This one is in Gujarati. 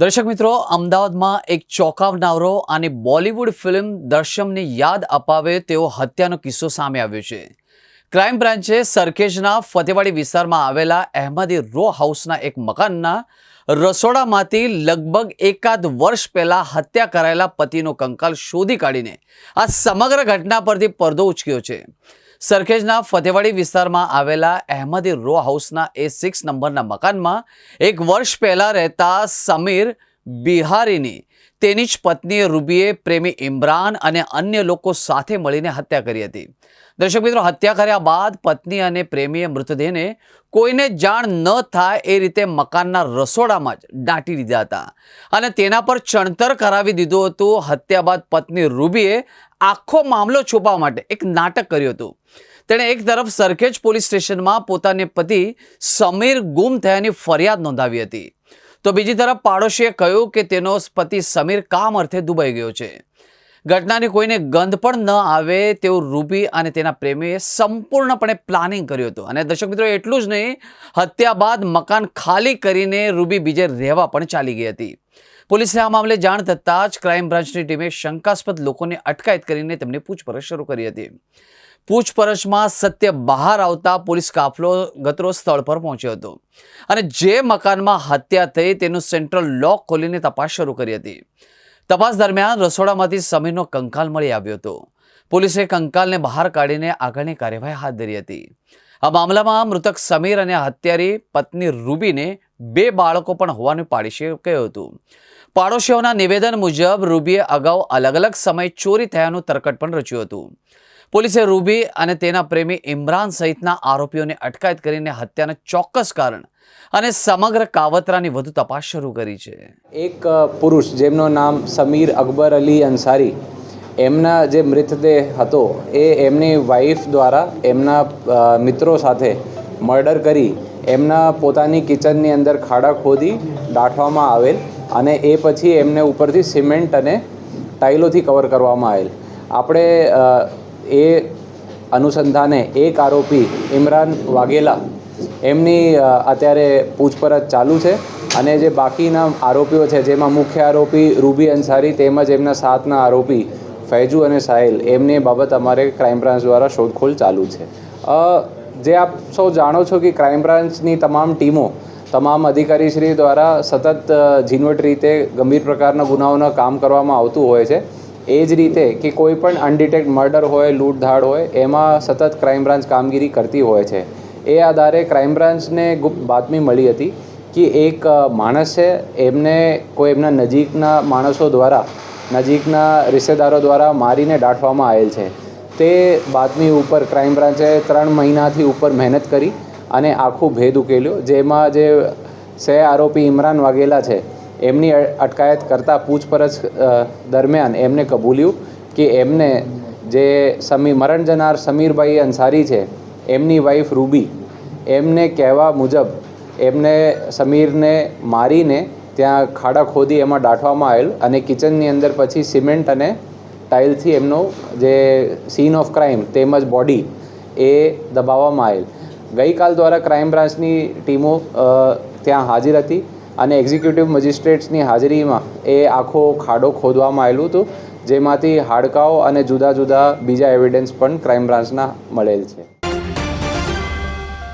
દર્શક મિત્રો, અમદાવાદમાં એક ચોંકાવનારો અને બોલિવૂડ ફિલ્મ દર્શમને યાદ અપાવે તેવો હત્યાનો કિસ્સો સામે આવ્યો છે. ક્રાઇમ બ્રાન્ચે સરખેજના ફતેવાડી વિસ્તારમાં આવેલા અહેમદી રો હાઉસના એક મકાનના રસોડામાંથી લગભગ એકાદ વર્ષ પહેલા હત્યા કરાયેલા પતિનો કંકાલ શોધી કાઢીને આ સમગ્ર ઘટના પરથી પડદો ઉચક્યો છે. સરખેજના ફતેવાડી વિસ્તારમાં આવેલા અહેમદી રો હાઉસના એ સિક્સ નંબરના મકાનમાં એક વર્ષ પહેલાં રહેતા સમીર બિહારીની તેની જ પત્ની રૂબીએ પ્રેમી ઇમરાન અને અન્ય લોકો સાથે મળીને હત્યા કરી હતી. દર્શક મિત્રો, હત્યા કર્યા બાદ પત્ની અને પ્રેમીએ મૃતદેહને કોઈને જાણ ન થાય એ રીતે મકાનના રસોડામાં જ દાટી દીધા હતા અને તેના પર ચણતર કરાવી દીધું હતું. હત્યા બાદ પત્ની રૂબીએ આખો મામલો છુપાવવા માટે એક નાટક કર્યું હતું. તેણે એક તરફ સરખેજ પોલીસ સ્ટેશનમાં પોતાને પતિ સમીર ગુમ થયાની ફરિયાદ નોંધાવી હતી. તો બીજી તરફ પાડોશીએ કહ્યું કે તેનો પતિ સમીર કામ અર્થે દુબઈ ગયો છે. ઘટનાની કોઈને ગંધ પણ ન આવે તેવું રૂબી અને તેના પ્રેમીએ સંપૂર્ણપણે પ્લાનિંગ કર્યું હતું. અને દર્શક મિત્રો, એટલું જ નહીં, હત્યા બાદ મકાન ખાલી કરીને રૂબી બીજે રહેવા પણ ચાલી ગઈ હતી. પોલીસને આ મામલે જાણ થતાં જ ક્રાઇમ બ્રાન્ચની ટીમે શંકાસ્પદ લોકોને અટકાયત કરીને તેમની પૂછપરછ શરૂ કરી હતી. પૂછપરછમાં સત્ય બહાર આવતા પોલીસ કાફલો ગતરો સ્થળ પર પહોંચ્યો હતો અને જે મકાનમાં હત્યા થઈ તેનું સેન્ટ્રલ લોક ખોલીને તપાસ શરૂ કરી હતી. તપાસ દરમિયાન રસોડામાંથી સમીરનો કંકાલ મળી આવ્યો હતો. પોલીસે કંકાલને બહાર કાઢીને આગળની કાર્યવાહી હાથ ધરી હતી. આ મામલામાં મૃતક સમીર અને હત્યારી પત્ની રૂબીને બે બાળકો પણ હોવાનું પાડીશે કહ્યું હતું. પાડોશીઓના નિવેદન મુજબ રૂબીએ અગાઉ અલગ અલગ સમય ચોરી થયાનું તરકટ પણ રચ્યું હતું. પોલીસે રૂબી અને તેના પ્રેમી ઇમરાન સહિતના આરોપીઓને અટકાયત કરીને હત્યાના ચોક્કસ કારણ અને સમગ્ર કાવતરાની વધુ તપાસ શરૂ કરી છે. એક પુરુષ જેમનું નામ સમીર અકબર અલી અંસારી એમના જે મૃતદેહ હતો એ એમની વાઈફ દ્વારા એમના મિત્રો સાથે મર્ડર કરી એમના પોતાની કિચનની અંદર ખાડા ખોદી દાટવામાં આવેલ અને એ પછી એમને ઉપરથી સિમેન્ટ અને ટાઇલોથી કવર કરવામાં આવેલ. આપણે એ અનુસંધાને એક આરોપી ઇમરાન વાઘેલા, એમની અત્યારે પૂછપરછ ચાલુ છે અને જે બાકીના આરોપીઓ છે, જેમાં મુખ્ય આરોપી રૂબી અંસારી તેમજ એમના સાતના આરોપી ફૈજુ અને સાહિલ, એમની બાબત અમારે ક્રાઇમ બ્રાન્ચ દ્વારા શોધખોળ ચાલુ છે. જે આપ સૌ જાણો છો કે ક્રાઇમ બ્રાન્ચની તમામ ટીમો તમામ અધિકારીશ્રી દ્વારા સતત ઝીણવટ રીતે ગંભીર પ્રકારના ગુનાઓના કામ કરવામાં આવતું હોય છે. એ જ રીતે કે કોઈ પણ અનડિટેક્ટ મર્ડર હોય, લૂંટધાડ હોય, એમાં સતત ક્રાઇમ બ્રાન્ચ કામગીરી કરતી હોય છે. એ આધારે ક્રાઇમ બ્રાન્ચને ગુપ્ત બાતમી મળી હતી કે એક માણસ છે, એમને કોઈ એમના નજીકના માણસો દ્વારા, નજીકના રિશ્તેદારો દ્વારા મારીને દાટવામાં આવેલ છે. તે બાતમી ઉપર ક્રાઇમ બ્રાન્ચે ત્રણ મહિનાથી ઉપર મહેનત કરી અને આખું ભેદ ઉકેલ્યો. જેમાં જે સે આરોપી ઇમરાન વાઘેલા છે, એમની અટકાયત કરતાં પૂછપરછ દરમિયાન એમને કબૂલ્યું કે એમને જે સમી મરણ જનાર સમીરભાઈ અંસારી છે, એમની વાઈફ રૂબી, એમને કહેવા મુજબ એમને સમીરને મારીને ત્યાં ખાડા ખોદી એમાં દાટવામાં આવેલ અને કિચનની અંદર પછી સિમેન્ટ અને ટાઇલથી એમનો જે સીન ઓફ ક્રાઇમ તેમજ બોડી એ દબાવવામાં આવેલ. ગઈકાલ દ્વારા ક્રાઇમ બ્રાન્ચની ટીમો ત્યાં હાજર હતી અને એક્ઝિક્યુટિવ મજિસ્ટ્રેટ્સની હાજરીમાં એ આખો ખાડો ખોદવામાં આવેલું હતું, જેમાંથી હાડકાઓ અને જુદા જુદા બીજા એવિડન્સ પણ ક્રાઇમ બ્રાન્ચના મળેલ છે.